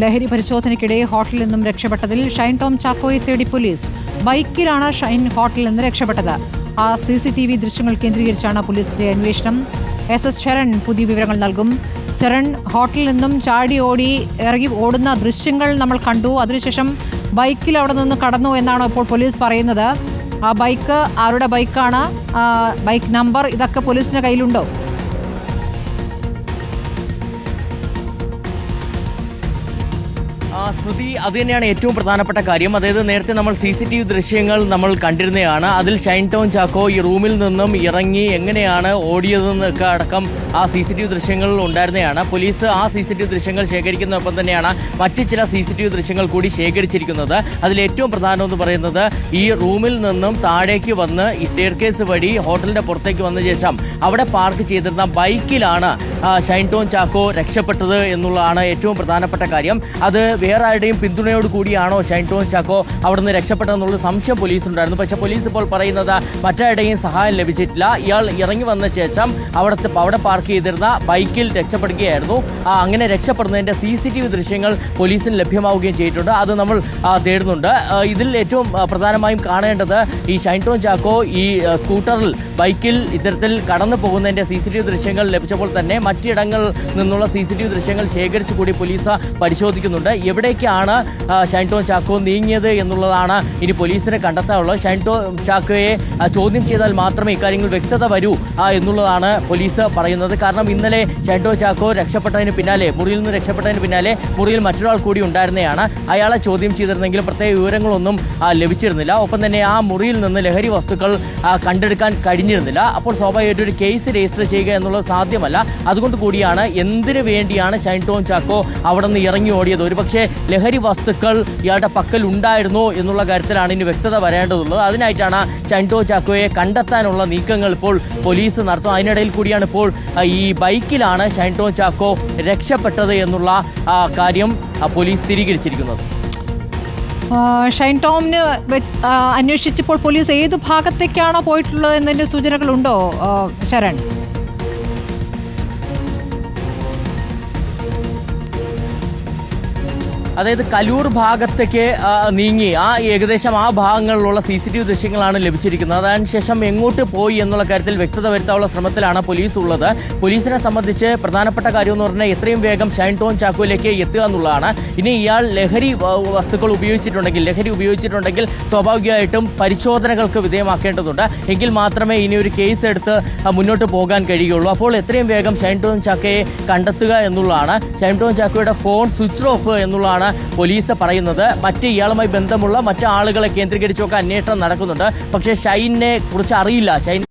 ലഹരി പരിശോധനയ്ക്കിടെ ഹോട്ടലിൽ നിന്നും രക്ഷപ്പെട്ടതിൽ ഷൈൻ ടോം ചാക്കോയെ തേടി പോലീസ്. ബൈക്കിലാണ് ഷൈൻ ഹോട്ടലിൽ നിന്ന് രക്ഷപ്പെട്ടത്. ആ സി സി ടി വി ദൃശ്യങ്ങൾ കേന്ദ്രീകരിച്ചാണ് പോലീസിന്റെ അന്വേഷണം. എസ് എസ് ശരൺ പുതിയ വിവരങ്ങൾ നൽകും. ശരൺ ഹോട്ടലിൽ നിന്നും ചാടി ഓടി ഇറങ്ങി ഓടുന്ന ദൃശ്യങ്ങൾ നമ്മൾ കണ്ടു. അതിനുശേഷം ബൈക്കിൽ അവിടെ നിന്ന് കടന്നു എന്നാണ് ഇപ്പോൾ പോലീസ് പറയുന്നത്. ആ ബൈക്ക് ആരുടെ ബൈക്കാണ്? ബൈക്ക് നമ്പർ ഇതൊക്കെ പോലീസിന്റെ കയ്യിലുണ്ടോ? സ്മൃതി അത് തന്നെയാണ് ഏറ്റവും പ്രധാനപ്പെട്ട കാര്യം. അതായത് നേരത്തെ നമ്മൾ സി സി ടി വി ദൃശ്യങ്ങൾ നമ്മൾ കണ്ടിരുന്നതാണ്. അതിൽ ഷൈൻ ടൗൺ ചാക്കോ ഈ റൂമിൽ നിന്നും ഇറങ്ങി എങ്ങനെയാണ് ഓടിയതെന്നൊക്കെ അടക്കം ആ സി സി ടി വി ദൃശ്യങ്ങളിൽ ഉണ്ടായിരുന്നതാണ്. പോലീസ് ആ സി സി ടി വി ദൃശ്യങ്ങൾ ശേഖരിക്കുന്നതൊപ്പം തന്നെയാണ് മറ്റ് ചില സി സി ടി വി ദൃശ്യങ്ങൾ കൂടി ശേഖരിച്ചിരിക്കുന്നത്. അതിൽ ഏറ്റവും പ്രധാനം എന്ന് പറയുന്നത് ഈ റൂമിൽ നിന്നും താഴേക്ക് വന്ന് ഈ സ്റ്റെയർ കേസ് വഴി ഹോട്ടലിന്റെ പുറത്തേക്ക് വന്ന ശേഷം അവിടെ പാർക്ക് ചെയ്തിരുന്ന ബൈക്കിലാണ് ഷൈൻ ടോൺ ചാക്കോ രക്ഷപ്പെട്ടത് എന്നുള്ളതാണ് ഏറ്റവും പ്രധാനപ്പെട്ട കാര്യം. അത് വേറെ ആരുടെയും പിന്തുണയോട് കൂടിയാണോ ഷൈൻ ടോൺ ചാക്കോ അവിടെ നിന്ന് രക്ഷപ്പെട്ടതെന്നുള്ള സംശയം പോലീസിനുണ്ടായിരുന്നു. പക്ഷേ പോലീസ് ഇപ്പോൾ പറയുന്നത് മറ്റാരുടെയും സഹായം ലഭിച്ചിട്ടില്ല. ഇയാൾ ഇറങ്ങി വന്ന ശേഷം അവിടുത്തെ അവിടെ പാർക്ക് ചെയ്തിരുന്ന ബൈക്കിൽ രക്ഷപ്പെടുകയായിരുന്നു. അങ്ങനെ രക്ഷപ്പെടുന്നതിന്റെ സി സി ടി വി ദൃശ്യങ്ങൾ പോലീസിന് ലഭ്യമാവുകയും ചെയ്തിട്ടുണ്ട്. അത് നമ്മൾ തേടുന്നുണ്ട്. ഇതിൽ ഏറ്റവും പ്രധാനമായും കാണേണ്ടത് ഈ ഷൈൻ ടോൺ ചാക്കോ ഈ സ്കൂട്ടറിൽ ബൈക്കിൽ ഇത്തരത്തിൽ കടന്നു പോകുന്നതിന്റെ സി സി ടി വി ദൃശ്യങ്ങൾ ലഭിച്ചപ്പോൾ തന്നെ മറ്റിടങ്ങളിൽ നിന്നുള്ള സി ദൃശ്യങ്ങൾ ശേഖരിച്ചു കൂടി പോലീസ് പരിശോധിക്കുന്നുണ്ട്. എവിടേക്കാണ് ഷൈൻടോൺ ഷൈൻ ടോൺ ചാക്കോ നീങ്ങിയത് എന്നുള്ളതാണ് ഇനി പോലീസിനെ കണ്ടെത്താനുള്ളത്. ഷൈൻ ടോൺ ചാക്കോയെ ചോദ്യം ചെയ്താൽ മാത്രമേ ഇക്കാര്യങ്ങൾ വ്യക്തത വരൂ എന്നുള്ളതാണ് പോലീസ് പറയുന്നത്. കാരണം ഇന്നലെ ഷൈൻടോ ചാക്കോ രക്ഷപ്പെട്ടതിന് പിന്നാലെ മുറിയിൽ നിന്ന് രക്ഷപ്പെട്ടതിന് പിന്നാലെ മുറിയിൽ മറ്റൊരാൾ കൂടി ഉണ്ടായിരുന്നതാണ് അയാളെ ചോദ്യം ചെയ്തിരുന്നെങ്കിലും പ്രത്യേക വിവരങ്ങളൊന്നും ലഭിച്ചിരുന്നില്ല. ഒപ്പം തന്നെ ആ മുറിയിൽ നിന്ന് ലഹരി വസ്തുക്കൾ കണ്ടെടുക്കാൻ കഴിഞ്ഞിരുന്നില്ല. അപ്പോൾ സ്വാഭാവികമായിട്ട് ഒരു കേസ് രജിസ്റ്റർ ചെയ്യുക എന്നുള്ളത് സാധ്യമല്ല. അതുകൊണ്ട് കൂടിയാണ് എന്തിനു വേണ്ടിയാണ് ഷൈൻ ടോൺ ചാക്കോ അവിടെ നിന്ന് ഇറങ്ങി ഓടിയത്? ഒരുപക്ഷെ ലഹരി വസ്തുക്കൾ ഇയാളുടെ പക്കൽ ഉണ്ടായിരുന്നോ എന്നുള്ള കാര്യത്തിലാണ് ഇനി വ്യക്തത വരേണ്ടതുള്ളത്. അതിനായിട്ടാണ് ഷൈൻ ടോൺ ചാക്കോയെ കണ്ടെത്താനുള്ള നീക്കങ്ങൾ ഇപ്പോൾ പോലീസ് നടത്തും അതിനിടയിൽ കൂടിയാണ് ഇപ്പോൾ ഈ ബൈക്കിലാണ് ഷൈൻ ടോൺ ചാക്കോ രക്ഷപ്പെട്ടത് എന്നുള്ള കാര്യം പോലീസ് സ്ഥിരീകരിച്ചിരിക്കുന്നത്. ഷൈൻ ടോമിന് അന്വേഷിച്ചപ്പോൾ പോലീസ് ഏത് ഭാഗത്തേക്കാണോ പോയിട്ടുള്ളത് എന്നതിന്റെ സൂചനകളുണ്ടോ ശരൺ? അതായത് കലൂർ ഭാഗത്തേക്ക് നീങ്ങി. ആ ഏകദേശം ആ ഭാഗങ്ങളിലുള്ള സി സി ടി വി ദൃശ്യങ്ങളാണ് ലഭിച്ചിരിക്കുന്നത്. അതിനുശേഷം എങ്ങോട്ട് പോയി എന്നുള്ള കാര്യത്തിൽ വ്യക്തത വരുത്താനുള്ള ശ്രമത്തിലാണ് പോലീസ് ഉള്ളത്. പോലീസിനെ സംബന്ധിച്ച് പ്രധാനപ്പെട്ട കാര്യം എന്ന് പറഞ്ഞാൽ എത്രയും വേഗം ഷൈൻ ടോൺ ചാക്കോയിലേക്ക് എത്തുക എന്നുള്ളതാണ്. ഇനി ഇയാൾ ലഹരി വസ്തുക്കൾ ഉപയോഗിച്ചിട്ടുണ്ടെങ്കിൽ ലഹരി ഉപയോഗിച്ചിട്ടുണ്ടെങ്കിൽ സ്വാഭാവികമായിട്ടും പരിശോധനകൾക്ക് വിധേയമാക്കേണ്ടതുണ്ട്. എങ്കിൽ മാത്രമേ ഇനി ഒരു കേസ് എടുത്ത് മുന്നോട്ട് പോകാൻ കഴിയുള്ളൂ അപ്പോൾ എത്രയും വേഗം ഷൈൻ ടോൺ ചാക്കയെ കണ്ടെത്തുക എന്നുള്ളതാണ്. ഷൈൻ ടോൺ ചാക്കോയുടെ ഫോൺ സ്വിച്ച് ഓഫ് എന്നുള്ളതാണ് പോലീസ് പറയുന്നത്. മറ്റ് ഇയാളുമായി ബന്ധമുള്ള മറ്റ് ആളുകളെ കേന്ദ്രീകരിച്ചൊക്കെ അന്വേഷണം നടക്കുന്നുണ്ട്. പക്ഷേ ഷൈനെ കുറിച്ച് അറിയില്ല. ഷൈൻ